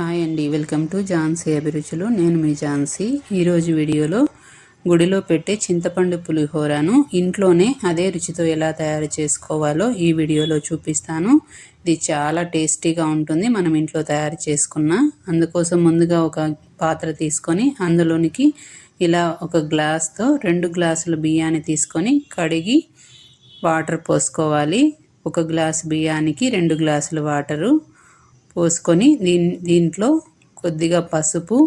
Hi అండి. Welcome to Jhansi అభిరుచులు. నేను మీ ఝాన్సీ. ఈరోజు వీడియోలో గుడిలో పెట్టే చింతపండు పులిహోరను ఇంట్లోనే అదే రుచితో ఎలా తయారు చేసుకోవాలో ఈ వీడియోలో చూపిస్తాను. ఇది చాలా టేస్టీగా ఉంటుంది మనం ఇంట్లో తయారు చేసుకున్న. అందుకోసం ముందుగా ఒక పాత్ర తీసుకొని అందులోనికి ఇలా ఒక గ్లాస్తో రెండు గ్లాసుల బియ్యాన్ని తీసుకొని కడిగి వాటర్ పోసుకోవాలి. ఒక గ్లాస్ బియ్యానికి రెండు గ్లాసుల వాటరు. పోసుకొని దీని దీంట్లో కొద్దిగా పసుపు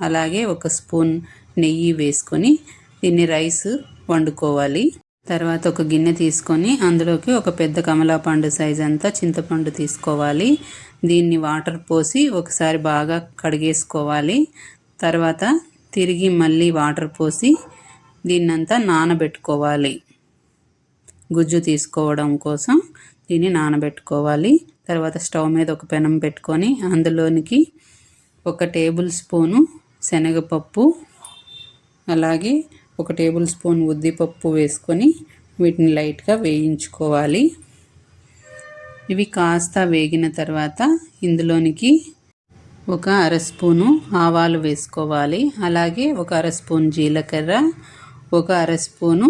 అలాగే ఒక స్పూన్ నెయ్యి వేసుకొని దీన్ని రైస్ వండుకోవాలి. తర్వాత ఒక గిన్నె తీసుకొని అందులోకి ఒక పెద్ద కమలాపండు సైజ్ అంతా చింతపండు తీసుకోవాలి. దీన్ని వాటర్ పోసి ఒకసారి బాగా కడిగేసుకోవాలి. తర్వాత తిరిగి మళ్ళీ వాటర్ పోసి దీన్నంతా నానబెట్టుకోవాలి. గుజ్జు తీసుకోవడం కోసం దీన్ని నానబెట్టుకోవాలి. తర్వాత స్టవ్ మీద ఒక పెనం పెట్టుకొని అందులోనికి ఒక టేబుల్ స్పూను శనగపప్పు అలాగే ఒక టేబుల్ స్పూన్ ఉద్దిపప్పు వేసుకొని వీటిని లైట్గా వేయించుకోవాలి. ఇవి కాస్త వేగిన తర్వాత ఇందులోనికి ఒక అర స్పూను ఆవాలు వేసుకోవాలి. అలాగే ఒక అర స్పూన్ జీలకర్ర ఒక అర స్పూను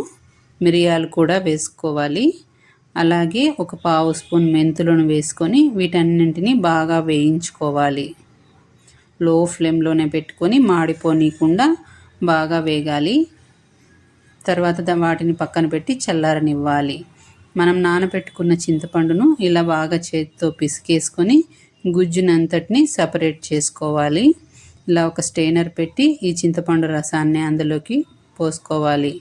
మిరియాలు కూడా వేసుకోవాలి. అలాగే ఒక పావు స్పూన్ మెంతులను వేసుకొని వీటన్నింటినీ బాగా వేయించుకోవాలి. లో ఫ్లేమ్లోనే పెట్టుకొని మాడిపోనీయకుండా బాగా వేగాలి. తర్వాత వాటిని పక్కన పెట్టి చల్లారనివ్వాలి. మనం నానబెట్టుకున్న చింతపండును ఇలా బాగా చేతితో పిసికేసుకొని గుజ్జునంతటిని సపరేట్ చేసుకోవాలి. ఇలా ఒక స్టెయినర్ పెట్టి ఈ చింతపండు రసాన్ని అందులోకి పోసుకోవాలి.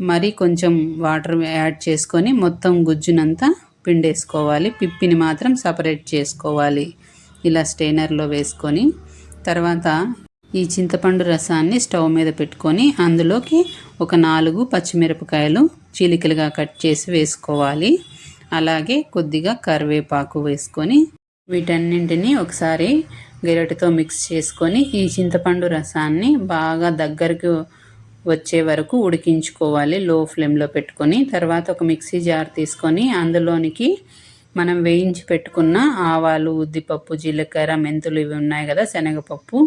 మరి కొంచెం వాటర్ యాడ్ చేసుకొని మొత్తం గుజ్జునంతా పిండేసుకోవాలి. పిప్పిని మాత్రం సపరేట్ చేసుకోవాలి. ఇలా స్టెయినర్లో వేసుకొని తర్వాత ఈ చింతపండు రసాన్ని స్టవ్ మీద పెట్టుకొని అందులోకి ఒక నాలుగు పచ్చిమిరపకాయలు చీలికలుగా కట్ చేసి వేసుకోవాలి. అలాగే కొద్దిగా కరివేపాకు వేసుకొని వీటన్నింటినీ ఒకసారి గెరటితో మిక్స్ చేసుకొని ఈ చింతపండు రసాన్ని బాగా దగ్గరకు వచ్చే వరకు ఉడికించుకోవాలి లో ఫ్లేమ్లో పెట్టుకొని. తర్వాత ఒక మిక్సీ జార్ తీసుకొని అందులోనికి మనం వేయించి పెట్టుకున్న ఆవాలు ఉద్దిపప్పు జీలకర్ర మెంతులు ఇవి ఉన్నాయి కదా శనగపప్పు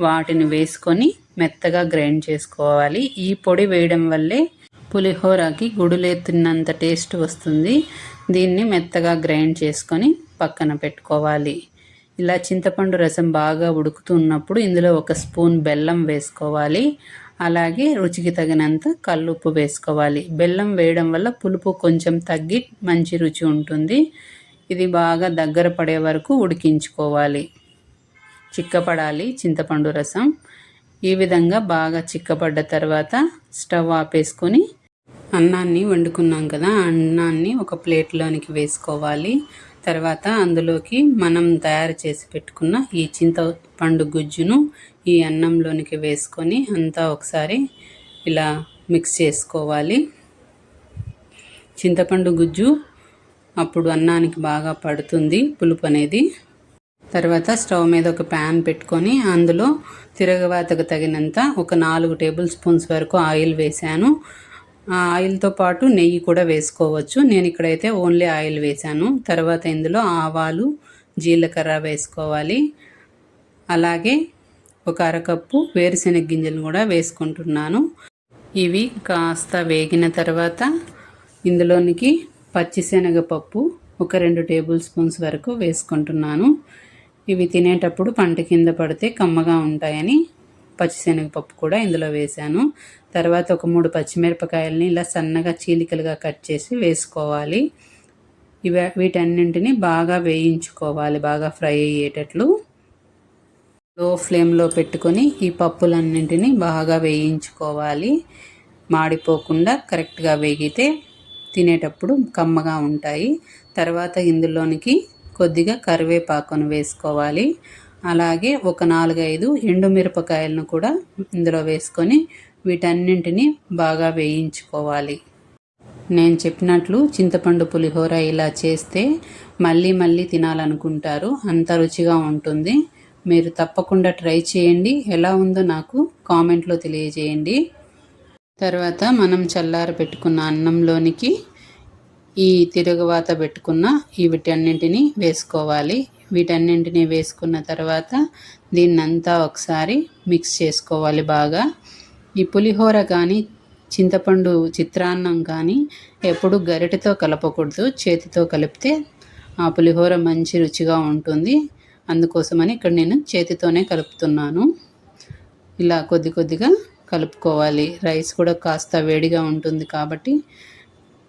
వాటిని వేసుకొని మెత్తగా గ్రైండ్ చేసుకోవాలి. ఈ పొడి వేయడం వల్లే పులిహోరకి గుడులెత్తినంత టేస్ట్ వస్తుంది. దీన్ని మెత్తగా గ్రైండ్ చేసుకొని పక్కన పెట్టుకోవాలి. ఇలా చింతపండు రసం బాగా ఉడుకుతున్నప్పుడు ఇందులో ఒక స్పూన్ బెల్లం వేసుకోవాలి. అలాగే రుచికి తగినంత కల్లుప్పు వేసుకోవాలి. బెల్లం వేయడం వల్ల పులుపు కొంచెం తగ్గి మంచి రుచి ఉంటుంది. ఇది బాగా దగ్గర పడే వరకు ఉడికించుకోవాలి. చిక్కపడాలి చింతపండు రసం. ఈ విధంగా బాగా చిక్కపడ్డ తర్వాత స్టవ్ ఆపేసుకొని అన్నాన్ని వండుకున్నాం కదా అన్నాన్ని ఒక ప్లేట్లోనికి వేసుకోవాలి. తర్వాత అందులోకి మనం తయారు చేసి పెట్టుకున్న ఈ చింతపండు గుజ్జును ఈ అన్నంలోనికి వేసుకొని అంతా ఒకసారి ఇలా మిక్స్ చేసుకోవాలి. చింతపండు గుజ్జు అప్పుడు అన్నానికి బాగా పడుతుంది పులుపు అనేది. తర్వాత స్టవ్ మీద ఒక ప్యాన్ పెట్టుకొని అందులో తిరగవాతకు తగినంత ఒక నాలుగు టేబుల్ స్పూన్స్ వరకు ఆయిల్ వేశాను. ఆయిల్తో పాటు నెయ్యి కూడా వేసుకోవచ్చు. నేను ఇక్కడైతే ఓన్లీ ఆయిల్ వేశాను. తర్వాత ఇందులో ఆవాలు జీలకర్ర వేసుకోవాలి. అలాగే ఒక అరకప్పు వేరుశెనగ గింజలు కూడా వేసుకుంటున్నాను. ఇవి కాస్త వేగిన తర్వాత ఇందులోనికి పచ్చిశనగపప్పు ఒక రెండు టేబుల్ స్పూన్స్ వరకు వేసుకుంటున్నాను. ఇవి తినేటప్పుడు పంట కింద పడితే కమ్మగా ఉంటాయని పచ్చిశనగపప్పు కూడా ఇందులో వేశాను. తర్వాత ఒక మూడు పచ్చిమిరపకాయలని ఇలా సన్నగా చీలికలుగా కట్ చేసి వేసుకోవాలి. ఇవి వీటన్నింటిని బాగా వేయించుకోవాలి బాగా ఫ్రై అయ్యేటట్లు. లో ఫ్లేమ్లో పెట్టుకొని ఈ పప్పులన్నింటినీ బాగా వేయించుకోవాలి. మాడిపోకుండా కరెక్ట్గా వేగితే తినేటప్పుడు కమ్మగా ఉంటాయి. తర్వాత ఇందులోనికి కొద్దిగా కరివేపాకును వేసుకోవాలి. అలాగే ఒక నాలుగైదు ఎండుమిరపకాయలను కూడా ఇందులో వేసుకొని వీటన్నింటినీ బాగా వేయించుకోవాలి. నేను చెప్పినట్లు చింతపండు పులిహోర ఇలా చేస్తే మళ్ళీ మళ్ళీ తినాలనుకుంటారు. అంత రుచిగా ఉంటుంది. మీరు తప్పకుండా ట్రై చేయండి. ఎలా ఉందో నాకు కామెంట్లో తెలియజేయండి. తర్వాత మనం చల్లార పెట్టుకున్న అన్నంలోనికి ఈ తిరుగువాత పెట్టుకున్న ఈ వీటన్నింటినీ వేసుకోవాలి. వీటన్నింటినీ వేసుకున్న తర్వాత దీన్నంతా ఒకసారి మిక్స్ చేసుకోవాలి బాగా. ఈ పులిహోర కానీ చింతపండు చిత్రాన్నం కానీ ఎప్పుడు గరిటెతో కలపకూడదు చేతితో కలిపితే ఆ పులిహోర మంచి రుచిగా ఉంటుంది. అందుకోసమని ఇక్కడ నేను చేతితోనే కలుపుతున్నాను. ఇలా కొద్ది కొద్దిగా కలుపుకోవాలి. రైస్ కూడా కాస్త వేడిగా ఉంటుంది కాబట్టి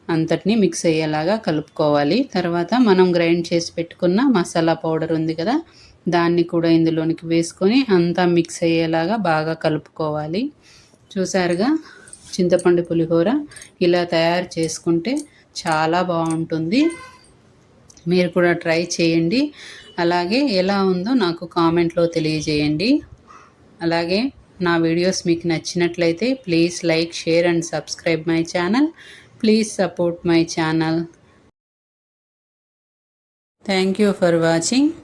అంతటిని మిక్స్ అయ్యేలాగా కలుపుకోవాలి. తర్వాత మనం గ్రైండ్ చేసి పెట్టుకున్న మసాలా పౌడర్ ఉంది కదా దాన్ని కూడా ఇందులోనికి వేసుకొని అంతా మిక్స్ అయ్యేలాగా బాగా కలుపుకోవాలి. చూసారుగా? చింతపండు పులిహోర ఇలా తయారు చేసుకుంటే చాలా బాగుంటుంది. మీరు కూడా ట్రై చేయండి. అలాగే ఎలా ఉందో నాకు కామెంట్లో తెలియజేయండి. అలాగే నా వీడియోస్ మీకు నచ్చినట్లయితే please like share and subscribe my channel. Please support my channel. Thank you for watching.